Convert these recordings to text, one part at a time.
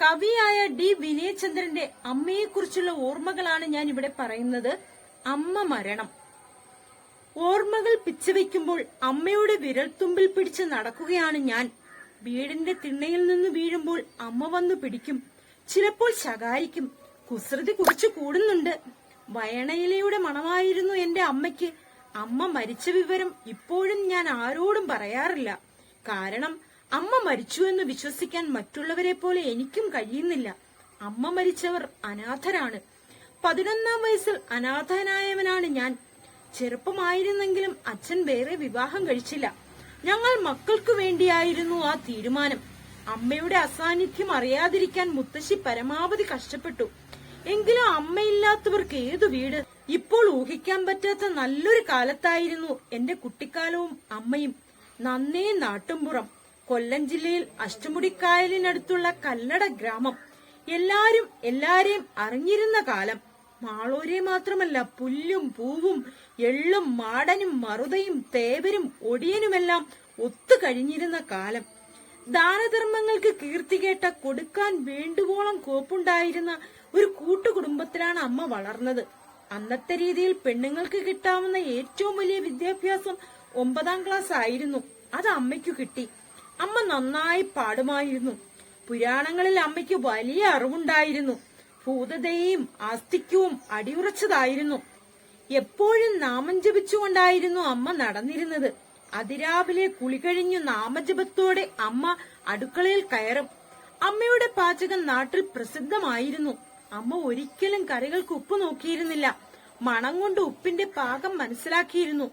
കവിയായ D വിനയചന്ദ്രന്റെ അമ്മയെക്കുറിച്ചുള്ള ഓർമ്മകളാണ് ഞാൻ ഇവിടെ പറയുന്നത്. അമ്മ മരണം. ഓർമ്മകൾ പിച്ചവെക്കുമ്പോൾ അമ്മയുടെ വിരൽത്തുമ്പിൽ പിടിച്ച് നടക്കുകയാണ് ഞാൻ. വീടിന്റെ തിണ്ണയിൽ നിന്ന് വീഴുമ്പോൾ അമ്മ വന്നു പിടിക്കും. ചിലപ്പോൾ ശകാരിക്കും. കുസൃതി കുറിച്ചു കൂടുന്നുണ്ട്. വയണയിലയുടെ മണമായിരുന്നു എന്റെ അമ്മയ്ക്ക്. അമ്മ മരിച്ച വിവരം ഇപ്പോഴും ഞാൻ ആരോടും പറയാറില്ല. കാരണം അമ്മ മരിച്ചു എന്ന് വിശ്വസിക്കാൻ മറ്റുള്ളവരെ പോലെ എനിക്കും കഴിയുന്നില്ല. അമ്മ മരിച്ചവർ അനാഥരാണ്. പതിനൊന്നാം വയസ്സിൽ അനാഥനായവനാണ് ഞാൻ. ചെറുപ്പമായിരുന്നെങ്കിലും അച്ഛൻ വേറെ വിവാഹം കഴിച്ചില്ല. ഞങ്ങൾ മക്കൾക്കു വേണ്ടിയായിരുന്നു ആ തീരുമാനം. അമ്മയുടെ അസാന്നിധ്യം അറിയാതിരിക്കാൻ മുത്തശ്ശി പരമാവധി കഷ്ടപ്പെട്ടു. എങ്കിലും അമ്മയില്ലാത്തവർക്ക് ഏതു വീട്? ഇപ്പോൾ ഊഹിക്കാൻ പറ്റാത്ത നല്ലൊരു കാലത്തായിരുന്നു എന്റെ കുട്ടിക്കാലവും അമ്മയും. നന്നേ നാട്ടുംപുറം. കൊല്ലം ജില്ലയിൽ അഷ്ടമുടിക്കായലിനടുത്തുള്ള കല്ലട ഗ്രാമം. എല്ലാരും എല്ലാരെയും അറിഞ്ഞിരുന്ന കാലം. മാളൂരെ മാത്രമല്ല പുല്ലും പൂവും എള്ളും മാടനും മറുതയും തേവരും ഒടിയനുമെല്ലാം ഒത്തു കഴിഞ്ഞിരുന്ന കാലം. ദാനധർമ്മങ്ങൾക്ക് കീർത്തി കേട്ട കൊടുക്കാൻ വേണ്ടുവോളം കോപ്പുണ്ടായിരുന്ന ഒരു കൂട്ടുകുടുംബത്തിലാണ് അമ്മ വളർന്നത്. അന്നത്തെ രീതിയിൽ പെണ്ണുങ്ങൾക്ക് കിട്ടാവുന്ന ഏറ്റവും വലിയ വിദ്യാഭ്യാസം ഒമ്പതാം ക്ലാസ് ആയിരുന്നു. അത് അമ്മയ്ക്കു കിട്ടി. അമ്മ നന്നായി പാടുമായിരുന്നു. പുരാണങ്ങളിൽ അമ്മയ്ക്ക് വലിയ അറിവുണ്ടായിരുന്നു. ഭൂതതയും ആസ്തിക്യവും അടിയുറച്ചതായിരുന്നു. എപ്പോഴും നാമം ജപിച്ചുകൊണ്ടായിരുന്നു അമ്മ നടന്നിരുന്നത്. അതിരാവിലെ കുളി കഴിഞ്ഞു നാമജപത്തോടെ അമ്മ അടുക്കളയിൽ കയറും. അമ്മയുടെ പാചകം നാട്ടിൽ പ്രസിദ്ധമായിരുന്നു. അമ്മ ഒരിക്കലും കറികൾക്ക് ഉപ്പ് നോക്കിയിരുന്നില്ല. മണം കൊണ്ട് ഉപ്പിന്റെ പാകം മനസ്സിലാക്കിയിരുന്നു.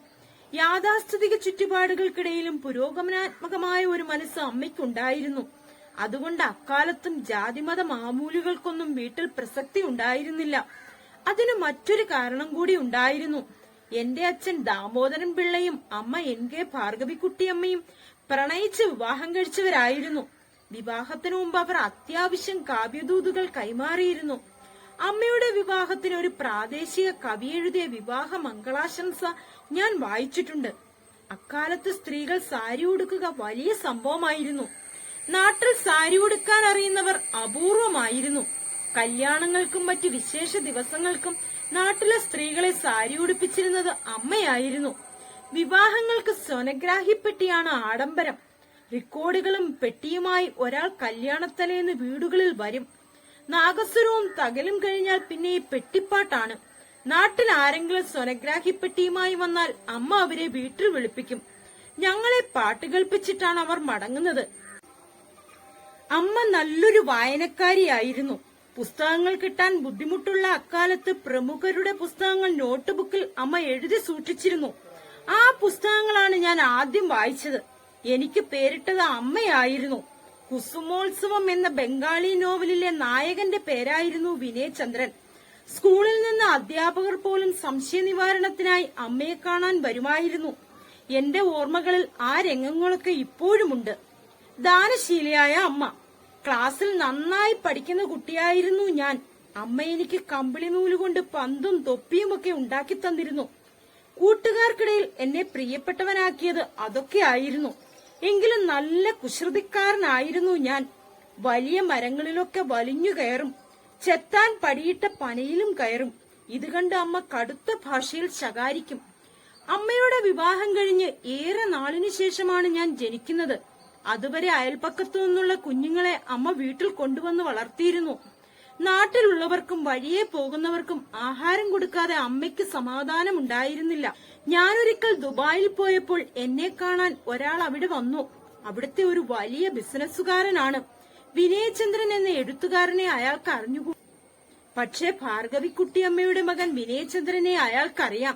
യാഥാസ്ഥിതിക ചുറ്റുപാടുകൾക്കിടയിലും പുരോഗമനാത്മകമായ ഒരു മനസ്സ് അമ്മയ്ക്കുണ്ടായിരുന്നു. അതുകൊണ്ട് അക്കാലത്തും ജാതിമത മാമൂലുകൾക്കൊന്നും വീട്ടിൽ പ്രസക്തി ഉണ്ടായിരുന്നില്ല. അതിന് മറ്റൊരു കാരണം കൂടി ഉണ്ടായിരുന്നു. എന്റെ അച്ഛൻ ദാമോദരൻ പിള്ളയും അമ്മ എൻ കെ ഭാർഗവിക്കുട്ടിയമ്മയും പ്രണയിച്ച് വിവാഹം കഴിച്ചവരായിരുന്നു. വിവാഹത്തിനു മുമ്പ് അവർ അത്യാവശ്യം കാവ്യദൂതുകൾ കൈമാറിയിരുന്നു. അമ്മയുടെ വിവാഹത്തിന് ഒരു പ്രാദേശിക കവി എഴുതിയ വിവാഹ മംഗളാശംസ ഞാൻ വായിച്ചിട്ടുണ്ട്. അക്കാലത്ത് സ്ത്രീകൾ സാരി ഉടുക്കുക വലിയ സംഭവമായിരുന്നു. നാട്ടിൽ സാരി ഉടുക്കാൻ അറിയുന്നവർ അപൂർവമായിരുന്നു. കല്യാണങ്ങൾക്കും മറ്റു വിശേഷ ദിവസങ്ങൾക്കും നാട്ടിലെ സ്ത്രീകളെ സാരി ഉടുപ്പിച്ചിരുന്നത് അമ്മയായിരുന്നു. വിവാഹങ്ങൾക്ക് സ്വനഗ്രാഹിപ്പെട്ടിയാണ് ആഡംബരം. റെക്കോർഡുകളും പെട്ടിയുമായി ഒരാൾ കല്യാണത്തലേന്ന് വീടുകളിൽ വരും. നാഗസ്വരവും തകലും കഴിഞ്ഞാൽ പിന്നെ ഈ പെട്ടിപ്പാട്ടാണ്. നാട്ടിൽ ആരെങ്കിലും സ്വനഗ്രാഹിപ്പെട്ടിയുമായി വന്നാൽ അമ്മ അവരെ വീട്ടിൽ വിളിപ്പിക്കും. ഞങ്ങളെ പാട്ട് കേൾപ്പിച്ചിട്ടാണ് അവർ മടങ്ങുന്നത്. അമ്മ നല്ലൊരു വായനക്കാരിയായിരുന്നു. പുസ്തകങ്ങൾ കിട്ടാൻ ബുദ്ധിമുട്ടുള്ള അക്കാലത്ത് പ്രമുഖരുടെ പുസ്തകങ്ങൾ നോട്ട്ബുക്കിൽ അമ്മ എഴുതി സൂക്ഷിച്ചിരുന്നു. ആ പുസ്തകങ്ങളാണ് ഞാൻ ആദ്യം വായിച്ചത്. എനിക്ക് പേരിട്ടത് അമ്മയായിരുന്നു. കുസുമോത്സവം എന്ന ബംഗാളി നോവലിലെ നായകന്റെ പേരായിരുന്നു വിനയചന്ദ്രൻ സ്കൂളിൽ നിന്ന് അധ്യാപകർ പോലും സംശയ നിവാരണത്തിനായി അമ്മയെ കാണാൻ വരുമായിരുന്നു. എന്റെ ഓർമ്മകളിൽ ആ രംഗങ്ങളൊക്കെ ഇപ്പോഴുമുണ്ട്. ദാനശീലയായ അമ്മ. ക്ലാസ്സിൽ നന്നായി പഠിക്കുന്ന കുട്ടിയായിരുന്നു ഞാൻ. അമ്മ എനിക്ക് കമ്പിളി നൂലുകൊണ്ട് പന്തും തൊപ്പിയുമൊക്കെ ഉണ്ടാക്കി തന്നിരുന്നു. കൂട്ടുകാർക്കിടയിൽ എന്നെ പ്രിയപ്പെട്ടവനാക്കിയത് അതൊക്കെയായിരുന്നു എങ്കിലും നല്ല കുശ്രുതിക്കാരനായിരുന്നു ഞാൻ. വലിയ മരങ്ങളിലൊക്കെ വലിഞ്ഞു കയറും. ചെത്താൻ പടിയിട്ട പനയിലും കയറും. ഇത് കണ്ട് അമ്മ കടുത്ത ഭാഷയിൽ ശകാരിക്കും. അമ്മയുടെ വിവാഹം കഴിഞ്ഞ് ഏറെ നാളിനു ശേഷമാണ് ഞാൻ ജനിക്കുന്നത്. അതുവരെ അയൽപ്പക്കത്തു നിന്നുള്ള കുഞ്ഞുങ്ങളെ അമ്മ വീട്ടിൽ കൊണ്ടുവന്ന് വളർത്തിയിരുന്നു. നാട്ടിലുള്ളവർക്കും വഴിയെ പോകുന്നവർക്കും ആഹാരം കൊടുക്കാതെ അമ്മയ്ക്ക് സമാധാനം ഉണ്ടായിരുന്നില്ല ഞാനൊരിക്കൽ ദുബായിൽ പോയപ്പോൾ എന്നെ കാണാൻ ഒരാൾ അവിടെ വന്നു. അവിടുത്തെ ഒരു വലിയ ബിസിനസ്സുകാരനാണ്. വിനയചന്ദ്രൻ എന്ന എഴുത്തുകാരനെ അയാൾക്ക് അറിഞ്ഞുകൂ പക്ഷേ ഭാർഗവിക്കുട്ടിയമ്മയുടെ മകൻ വിനയചന്ദ്രനെ അയാൾക്കറിയാം.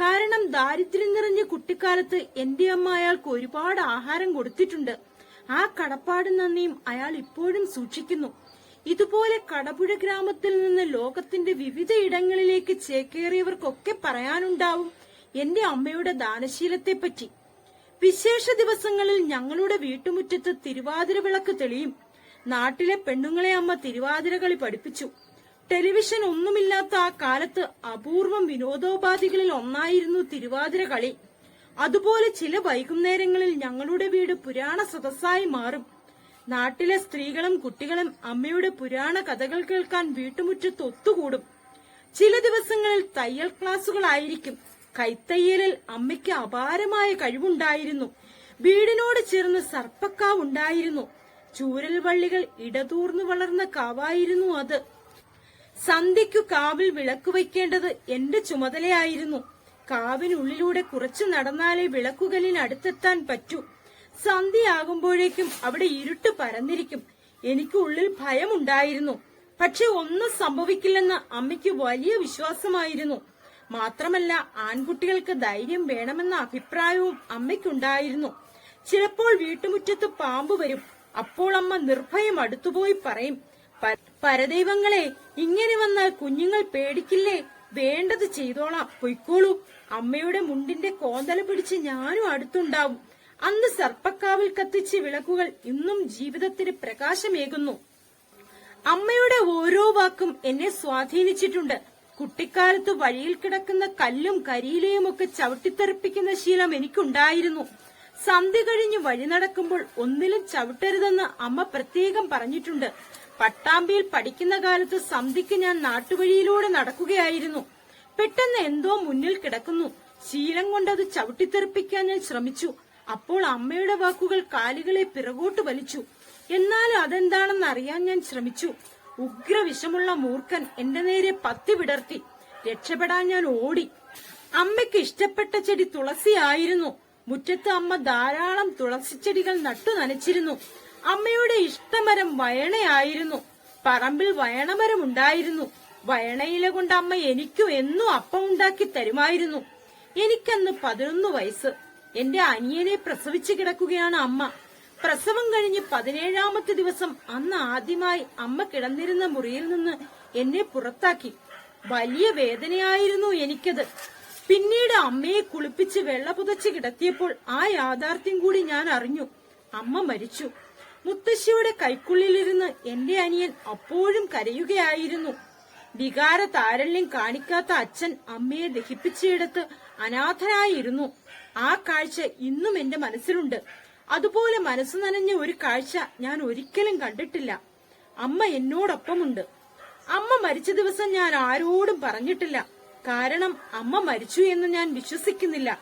കാരണം ദാരിദ്ര്യം നിറഞ്ഞ കുട്ടിക്കാലത്ത് എന്റെ അമ്മ അയാൾക്ക് ഒരുപാട് ആഹാരം കൊടുത്തിട്ടുണ്ട്. ആ കടപ്പാടും നന്ദിയും അയാൾ ഇപ്പോഴും സൂക്ഷിക്കുന്നു. ഇതുപോലെ കടപുഴ ഗ്രാമത്തിൽ നിന്ന് ലോകത്തിന്റെ വിവിധ ഇടങ്ങളിലേക്ക് ചേക്കേറിയവർക്കൊക്കെ പറയാനുണ്ടാവും എന്റെ അമ്മയുടെ ദാനശീലത്തെ പറ്റി വിശേഷ ദിവസങ്ങളിൽ ഞങ്ങളുടെ വീട്ടുമുറ്റത്ത് തിരുവാതിര വിളക്ക് തെളിയും. നാട്ടിലെ പെണ്ണുങ്ങളെ അമ്മ തിരുവാതിര കളി പഠിപ്പിച്ചു. ടെലിവിഷൻ ഒന്നുമില്ലാത്ത ആ കാലത്ത് അപൂർവം വിനോദോപാധികളിൽ ഒന്നായിരുന്നു തിരുവാതിര കളി. അതുപോലെ ചില വൈകുന്നേരങ്ങളിൽ ഞങ്ങളുടെ വീട് പുരാണ സദസ്സായി മാറും. നാട്ടിലെ സ്ത്രീകളും കുട്ടികളും അമ്മയുടെ പുരാണ കഥകൾ കേൾക്കാൻ വീട്ടുമുറ്റത്ത് ഒത്തുകൂടും. ചില ദിവസങ്ങളിൽ തയ്യൽ ക്ലാസുകളായിരിക്കും കൈത്തയ്യലിൽ അമ്മയ്ക്ക് അപാരമായ കഴിവുണ്ടായിരുന്നു. വീടിനോട് ചേർന്ന് സർപ്പക്കാവ് ഉണ്ടായിരുന്നു ചൂരൽ വള്ളികൾ ഇടതൂർന്നു വളർന്ന കാവായിരുന്നു അത്. സന്ധ്യയ്ക്കു കാവിൽ വിളക്ക് വയ്ക്കേണ്ടത് എന്റെ ചുമതലയായിരുന്നു. കാവിനുള്ളിലൂടെ കുറച്ചു നടന്നാലേ വിളക്കുകളിന് അടുത്തെത്താൻ പറ്റൂ. സന്ധ്യയാകുമ്പോഴേക്കും അവിടെ ഇരുട്ട് പരന്നിരിക്കും. എനിക്ക് ഉള്ളിൽ ഭയമുണ്ടായിരുന്നു. പക്ഷെ ഒന്നും സംഭവിക്കില്ലെന്ന് അമ്മയ്ക്ക് വലിയ വിശ്വാസമായിരുന്നു. മാത്രമല്ല ആൺകുട്ടികൾക്ക് ധൈര്യം വേണമെന്ന അഭിപ്രായവും അമ്മയ്ക്കുണ്ടായിരുന്നു. ചിലപ്പോൾ വീട്ടുമുറ്റത്ത് പാമ്പ് വരും. അപ്പോൾ അമ്മ നിർഭയം അടുത്തുപോയി പറയും പരദൈവങ്ങളെ ഇങ്ങനെ വന്നാൽ കുഞ്ഞുങ്ങൾ പേടിക്കില്ലേ? വേണ്ടത് ചെയ്തോളാം. പൊയ്ക്കോളൂ. അമ്മയുടെ മുണ്ടിന്റെ കോന്തല പിടിച്ച് ഞാനും അടുത്തുണ്ടാവും. അന്ന് സർപ്പക്കാവിൽ കത്തിച്ച് വിളക്കുകൾ ഇന്നും ജീവിതത്തിന് പ്രകാശമേകുന്നു. അമ്മയുടെ ഓരോ വാക്കും എന്നെ സ്വാധീനിച്ചിട്ടുണ്ട്. കുട്ടിക്കാലത്ത് വഴിയിൽ കിടക്കുന്ന കല്ലും കരിയിലയും ഒക്കെ ചവിട്ടിത്തെറിപ്പിക്കുന്ന ശീലം എനിക്കുണ്ടായിരുന്നു. സന്ധി കഴിഞ്ഞ് വഴി നടക്കുമ്പോൾ ഒന്നിലും ചവിട്ടരുതെന്ന് അമ്മ പ്രത്യേകം പറഞ്ഞിട്ടുണ്ട്. പട്ടാമ്പിയിൽ പഠിക്കുന്ന കാലത്ത് സന്ധിക്ക് ഞാൻ നാട്ടുവഴിയിലൂടെ നടക്കുകയായിരുന്നു. പെട്ടെന്ന് എന്തോ മുന്നിൽ കിടക്കുന്നു. ശീലം കൊണ്ടത് ചവിട്ടിത്തെറിപ്പിക്കാൻ ഞാൻ ശ്രമിച്ചു. അപ്പോൾ അമ്മയുടെ വാക്കുകൾ കാലുകളെ പിറകോട്ട് വലിച്ചു. എന്നാലും അതെന്താണെന്ന് അറിയാൻ ഞാൻ ശ്രമിച്ചു. ഉഗ്രവിഷമുള്ള മൂർഖൻ എന്റെ നേരെ പത്തി വിടർത്തി. രക്ഷപ്പെടാൻ ഞാൻ ഓടി. അമ്മയ്ക്ക് ഇഷ്ടപ്പെട്ട ചെടി തുളസിയായിരുന്നു മുറ്റത്ത് അമ്മ ധാരാളം തുളസിച്ചെടികൾ നട്ടു നനച്ചിരുന്നു. അമ്മയുടെ ഇഷ്ടമരം വയണയായിരുന്നു. പറമ്പിൽ വയണമരം ഉണ്ടായിരുന്നു. വയണയില കൊണ്ട് അമ്മ എനിക്കും എന്നും അപ്പം ഉണ്ടാക്കി തരുമായിരുന്നു. എനിക്കന്ന് പതിനൊന്ന് വയസ്സ്. എന്റെ അനിയനെ പ്രസവിച്ചു കിടക്കുകയാണ് അമ്മ. പ്രസവം കഴിഞ്ഞ് പതിനേഴാമത്തെ ദിവസം അന്ന് ആദ്യമായി അമ്മ കിടന്നിരുന്ന മുറിയിൽ നിന്ന് എന്നെ പുറത്താക്കി. വലിയ വേദനയായിരുന്നു എനിക്കത്. പിന്നീട് അമ്മയെ കുളിപ്പിച്ച് വെള്ള പുതച്ച് കിടത്തിയപ്പോൾ ആ യാഥാർത്ഥ്യം കൂടി ഞാൻ അറിഞ്ഞു. അമ്മ മരിച്ചു. മുത്തശ്ശിയുടെ കൈക്കുള്ളിലിരുന്ന് എന്റെ അനിയൻ അപ്പോഴും കരയുകയായിരുന്നു. വികാര താരല്യം കാണിക്കാത്ത അച്ഛൻ അമ്മയെ ദഹിപ്പിച്ചയിടത്ത് അനാഥനായിരുന്നു. ആ കാഴ്ച ഇന്നും എന്റെ മനസ്സിലുണ്ട്. അതുപോലെ മനസ്സ് നനഞ്ഞ ഒരു കാഴ്ച ഞാൻ ഒരിക്കലും കണ്ടിട്ടില്ല. അമ്മ എന്നോടൊപ്പമുണ്ട്. അമ്മ മരിച്ച ദിവസം ഞാൻ ആരോടും പറഞ്ഞിട്ടില്ല. കാരണം അമ്മ മരിച്ചു എന്ന് ഞാൻ വിശ്വസിക്കുന്നില്ല.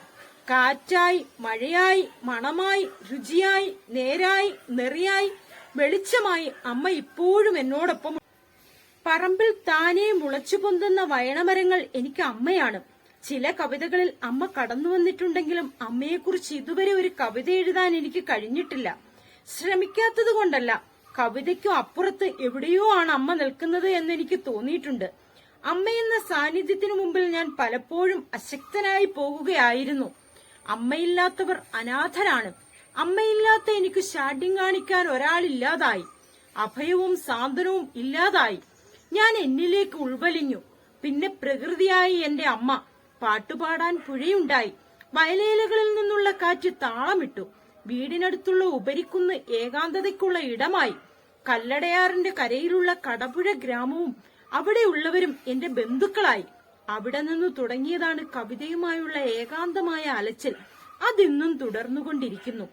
കാറ്റായി മഴയായി മണമായി രുചിയായി നേരായി നെറിയായി വെളിച്ചമായി അമ്മ ഇപ്പോഴും എന്നോടൊപ്പം പറമ്പിൽ താനേ മുളച്ചു പൊന്തുന്ന വയണമരങ്ങൾ എനിക്ക് അമ്മയാണ്. ചില കവിതകളിൽ അമ്മ കടന്നു വന്നിട്ടുണ്ടെങ്കിലും അമ്മയെക്കുറിച്ച് ഇതുവരെ ഒരു കവിത എഴുതാൻ എനിക്ക് കഴിഞ്ഞിട്ടില്ല. ശ്രമിക്കാത്തത് കൊണ്ടല്ല കവിതയ്ക്കും അപ്പുറത്ത് എവിടെയോ ആണ് അമ്മ നിൽക്കുന്നത് എന്ന് എനിക്ക് തോന്നിയിട്ടുണ്ട്. അമ്മയെന്ന സാന്നിധ്യത്തിനു മുമ്പിൽ ഞാൻ പലപ്പോഴും അശക്തനായി പോകുകയായിരുന്നു. അമ്മയില്ലാത്തവർ അനാഥരാണ്. അമ്മയില്ലാത്ത എനിക്ക് ശാഠ്യം കാണിക്കാൻ ഒരാളില്ലാതായി. അഭയവും സാന്ത്വനവും ഇല്ലാതായി. ഞാൻ എന്നിലേക്ക് ഉൾവലിഞ്ഞു. പിന്നെ പ്രകൃതിയായി എന്റെ അമ്മ പാട്ടുപാടാൻ പുഴയുണ്ടായി. വയലേലകളിൽ നിന്നുള്ള കാറ്റ് താളമിട്ടു. വീടിനടുത്തുള്ള ഉപരിക്കുന്ന് ഏകാന്തതയ്ക്കുള്ള ഇടമായി. കല്ലടയാറിന്റെ കരയിലുള്ള കടപുഴ ഗ്രാമവും അവിടെയുള്ളവരും എന്റെ ബന്ധുക്കളായി. അവിടെ നിന്ന് തുടങ്ങിയതാണ് കവിതയുമായുള്ള ഏകാന്തമായ അലച്ചിൽ. അതിന്നും തുടർന്നുകൊണ്ടിരിക്കുന്നു.